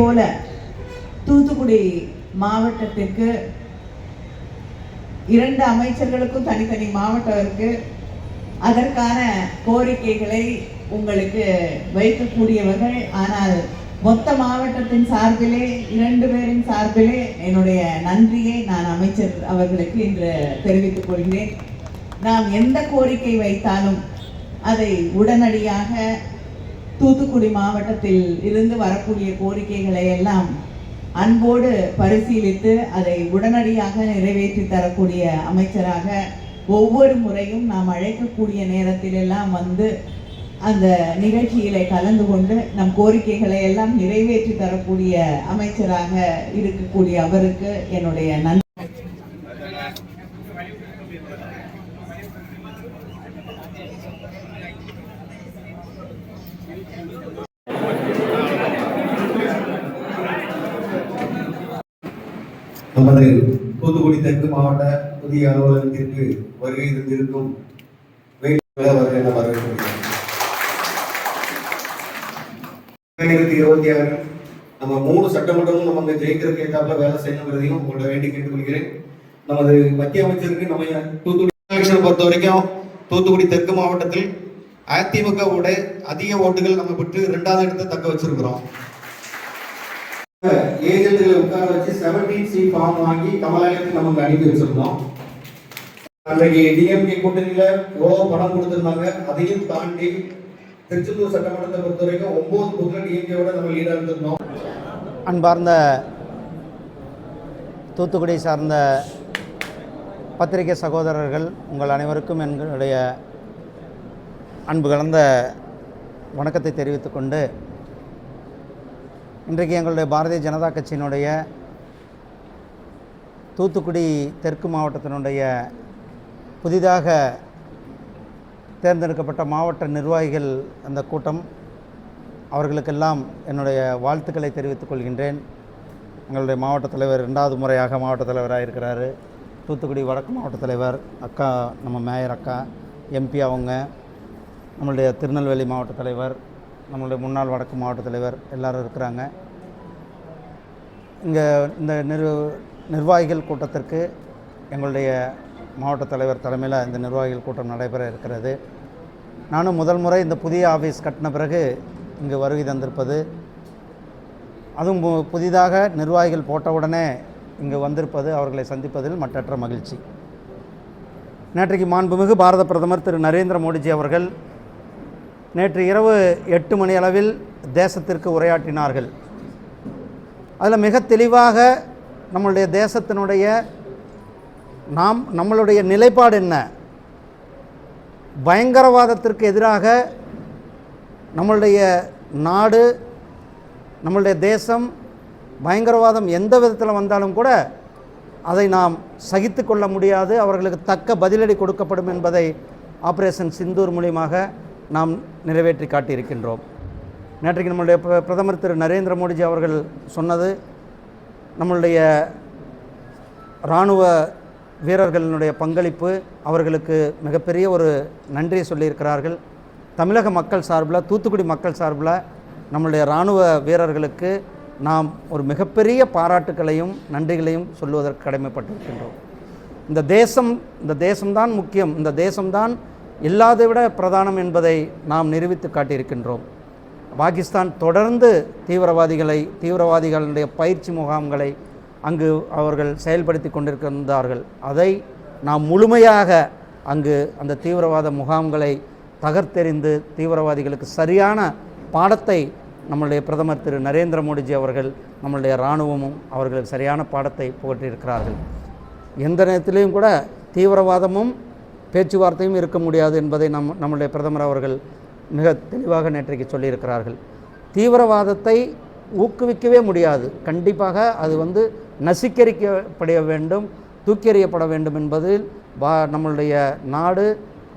போல தூத்துக்குடி மாவட்டத்திற்கு இரண்டு அமைச்சர்களுக்கும் தனித்தனி மாவட்டம் இருக்கு. அதற்கான கோரிக்கைகளை உங்களுக்கு வைக்கக்கூடியவர்கள். ஆனால் மொத்த மாவட்டத்தின் சார்பிலே இரண்டு பேரின் சார்பிலே என்னுடைய நன்றியை நான் அமைச்சர் அவர்களுக்கு இன்று தெரிவித்துக் கொள்கிறேன். நாம் எந்த கோரிக்கை வைத்தாலும் அதை உடனடியாக தூத்துக்குடி மாவட்டத்தில் இருந்து வரக்கூடிய கோரிக்கைகளை எல்லாம் அன்போடு பரிசீலித்து அதை உடனடியாக நிறைவேற்றி தரக்கூடிய அமைச்சராக ஒவ்வொரு முறையும் நாம் அழைக்கக்கூடிய நேரத்திலெல்லாம் வந்து அந்த நிகழ்ச்சியிலே கலந்து கொண்டு நம் கோரிக்கைகளை எல்லாம் நிறைவேற்றி தரக்கூடிய அமைச்சராக இருக்கக்கூடிய அவருக்கு என்னுடைய நன்றி. நமது தூத்துக்குடி தெற்கு மாவட்ட புதிய அலுவலகத்திற்கு வருகை தந்திருக்கும் வரவேற்கிறேன் இரண்டாயிரத்தி இருபத்தி ஆறு நம்ம மூணு சட்டமன்றமும் நம்ம அங்க ஜெயிக்கிறதுக்கு ஏற்றாப்புல வேலை செய்யணுங்கிறதையும் உங்கள்ட்ட வேண்டி கேட்டுக்கொள்கிறேன். நமது மத்திய அமைச்சருக்கு நம்ம தூத்துக்குடி பொறுத்த வரைக்கும் தூத்துக்குடி தெற்கு மாவட்டத்தில் அதிமுகவோட அதிக ஓட்டுகள் நம்ம பெற்று இரண்டாவது இடத்தை தக்க வச்சிருக்கிறோம். ஏஜென்ட்களை உட்கார வச்சு செவன்டீன் சி ஃபார்ம் வாங்கி கமலாலயத்துக்கு நமக்கு அனுப்பி வச்சிருந்தோம். அன்றைக்கு டிஎம்கே கூட்டணியில எவ்வளோ பணம் கொடுத்திருந்தாங்க. அதையும் தாண்டி திருச்செந்தூர் சட்டமன்றத்தை பொறுத்த வரைக்கும் ஒன்பது பூத்துல டிஎம்கேவோட நம்ம லீடா இருந்திருந்தோம். அன்பார்ந்த தூத்துக்குடி சார்ந்த பத்திரிகை சகோதரர்கள் உங்கள் அனைவருக்கும் எங்களுடைய அன்பு கலந்த வணக்கத்தை தெரிவித்துக்கொண்டு இன்றைக்கு எங்களுடைய பாரதிய ஜனதா கட்சியினுடைய தூத்துக்குடி தெற்கு மாவட்டத்தினுடைய புதிதாக தேர்ந்தெடுக்கப்பட்ட மாவட்ட நிர்வாகிகள் அந்த கூட்டம். அவர்களுக்கெல்லாம் என்னுடைய வாழ்த்துக்களை தெரிவித்துக் கொள்கின்றேன். எங்களுடைய மாவட்ட தலைவர் ரெண்டாவது முறையாக மாவட்ட தலைவராக இருக்கிறாரு. தூத்துக்குடி வடக்கு மாவட்ட தலைவர் அக்கா நம்ம மேயர் அக்கா எம்பி அவங்க. நம்மளுடைய திருநெல்வேலி மாவட்ட தலைவர் நம்மளுடைய முன்னாள் வடக்கு மாவட்ட தலைவர் எல்லாரும் இருக்கிறாங்க. இங்கே இந்த நிர் நிர்வாகிகள் கூட்டத்திற்கு எங்களுடைய மாவட்ட தலைவர் தலைமையில் இந்த நிர்வாகிகள் கூட்டம் நடைபெற இருக்கிறது. நானும் முதல் முறை இந்த புதிய ஆஃபீஸ் கட்டின பிறகு இங்கு வருகை தந்திருப்பது. அதுவும் பு- புதிதாக நிர்வாகிகள் போட்டவுடனே இங்கு வந்திருப்பது அவர்களை சந்திப்பதில் மற்றற்ற மகிழ்ச்சி. நேற்றைக்கு மாண்புமிகு பாரத பிரதமர் திரு நரேந்திர மோடிஜி அவர்கள் நேற்று இரவு எட்டு மணி அளவில் தேசத்திற்கு உரையாற்றினார்கள். அதில் மிக தெளிவாக நம்மளுடைய தேசத்தினுடைய நாம் நம்மளுடைய நிலைப்பாடு என்ன? பயங்கரவாதத்திற்கு எதிராக நம்மளுடைய நாடு நம்மளுடைய தேசம் பயங்கரவாதம் எந்த விதத்தில் வந்தாலும் கூட அதை நாம் சகித்து கொள்ள முடியாது. அவர்களுக்கு தக்க பதிலடி கொடுக்கப்படும் என்பதை ஆப்ரேஷன் சிந்தூர் மூலியமாக நாம் நிறைவேற்றி காட்டியிருக்கின்றோம். நேற்றைக்கு நம்மளுடைய பிரதமர் திரு நரேந்திர மோடிஜி அவர்கள் சொன்னது நம்மளுடைய இராணுவ வீரர்களினுடைய பங்களிப்பு அவர்களுக்கு மிகப்பெரிய ஒரு நன்றியை சொல்லியிருக்கிறார்கள். தமிழக மக்கள் சார்பில் தூத்துக்குடி மக்கள் சார்பில் நம்மளுடைய இராணுவ வீரர்களுக்கு நாம் ஒரு மிகப்பெரிய பாராட்டுக்களையும் நன்றிகளையும் சொல்லுவதற்கு கடமைப்பட்டிருக்கின்றோம். இந்த தேசம் இந்த தேசம்தான் முக்கியம். இந்த தேசம்தான் இல்லாத விட பிரதானம் என்பதை நாம் நிரூபித்து காட்டியிருக்கின்றோம். பாகிஸ்தான் தொடர்ந்து தீவிரவாதிகளை தீவிரவாதிகளுடைய பயிற்சி முகாம்களை அங்கு அவர்கள் செயல்படுத்தி கொண்டிருக்கின்றார்கள். அதை நாம் முழுமையாக அங்கு அந்த தீவிரவாத முகாம்களை தகர்த்தெறிந்து தீவிரவாதிகளுக்கு சரியான பாடத்தை நம்மளுடைய பிரதமர் திரு நரேந்திர மோடிஜி அவர்கள் நம்மளுடைய இராணுவமும் அவர்களுக்கு சரியான பாடத்தை புகட்டியிருக்கிறார்கள். எந்த நேரத்திலையும் கூட தீவிரவாதமும் பேச்சுவார்த்தையும் இருக்க முடியாது என்பதை நம் நம்முடைய பிரதமர் அவர்கள் மிக தெளிவாக நேற்றைக்கு சொல்லியிருக்கிறார்கள். தீவிரவாதத்தை ஊக்குவிக்கவே முடியாது. கண்டிப்பாக அது வந்து நசிக்கரிக்கப்பட வேண்டும் தூக்கெறியப்பட வேண்டும் என்பதில் பா நம்மளுடைய நாடு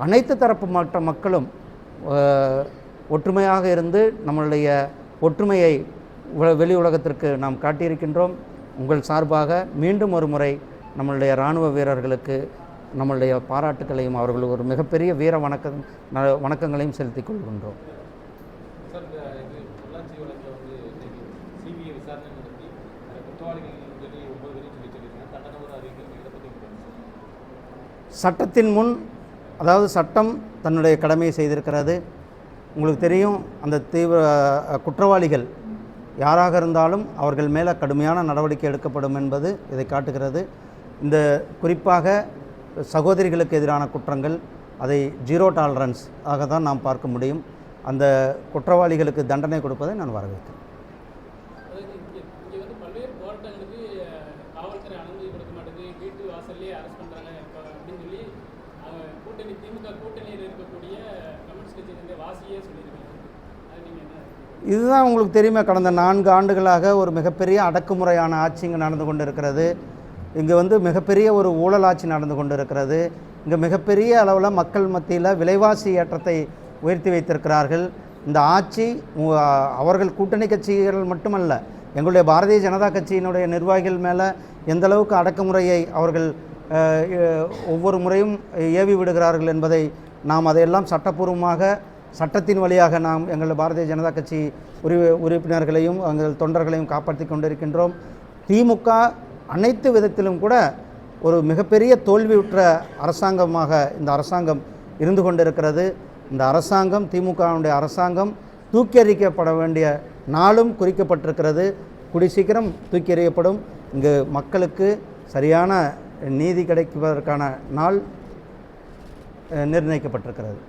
அனைத்து தரப்பு மற்ற மக்களும் ஒற்றுமையாக இருந்து நம்மளுடைய ஒற்றுமையை வெளி உலகத்திற்கு நாம் காட்டியிருக்கின்றோம். உங்கள் சார்பாக மீண்டும் ஒரு முறை நம்மளுடைய இராணுவ வீரர்களுக்கு நம்மளுடைய பாராட்டுக்களையும் அவர்கள் ஒரு மிகப்பெரிய வீர வணக்கம் வணக்கங்களையும் செலுத்திக் கொள்கின்றோம். சட்டத்தின் முன் அதாவது சட்டம் தன்னுடைய கடமையை செய்திருக்கிறது. உங்களுக்கு தெரியும் அந்த தீவிர குற்றவாளிகள் யாராக இருந்தாலும் அவர்கள் மேலே கடுமையான நடவடிக்கை எடுக்கப்படும் என்பது இதை காட்டுகிறது. இந்த குறிப்பாக சகோதரிகளுக்கு எதிரான குற்றங்கள் அதை ஜீரோ டாலரன்ஸ் ஆக தான் நாம் பார்க்க முடியும். அந்த குற்றவாளிகளுக்கு தண்டனை கொடுப்பதை நான் வரவேற்கிறேன். இதுதான் உங்களுக்கு தெரியுமே கடந்த நான்கு ஆண்டுகளாக ஒரு மிகப்பெரிய அடக்குமுறையான ஆட்சி இங்கே நடந்து கொண்டு இருக்கிறது இங்கே வந்து மிகப்பெரிய ஒரு ஊழல் ஆட்சி நடந்து கொண்டு இருக்கிறது இங்கே மிகப்பெரிய அளவில் மக்கள் மத்தியில் விலைவாசி ஏற்றத்தை உயர்த்தி வைத்திருக்கிறார்கள். இந்த ஆட்சி அவர்கள் கூட்டணி கட்சிகள் மட்டுமல்ல எங்களுடைய பாரதிய ஜனதா கட்சியினுடைய நிர்வாகிகள் மேலே எந்த அளவுக்கு அடக்குமுறையை அவர்கள் ஒவ்வொரு முறையும் ஏவி விடுகிறார்கள் என்பதை நாம் அதையெல்லாம் சட்டப்பூர்வமாக சட்டத்தின் வழியாக நாம் எங்கள் பாரதிய ஜனதா கட்சி உரி உறுப்பினர்களையும் எங்கள் தொண்டர்களையும் காப்பாற்றி கொண்டிருக்கின்றோம். திமுக அனைத்து விதத்திலும் கூட ஒரு மிகப்பெரிய தோல்வியுற்ற அரசாங்கமாக இந்த அரசாங்கம் இருந்து கொண்டிருக்கிறது. இந்த அரசாங்கம் திமுகவுடைய அரசாங்கம் தூக்கி எறிக்கப்பட வேண்டிய நாளும் குறிக்கப்பட்டிருக்கிறது. குடி சீக்கிரம் தூக்கி எறியப்படும். இங்கு மக்களுக்கு சரியான நீதி கிடைப்பதற்கான நாள் நிர்ணயிக்கப்பட்டிருக்கிறது.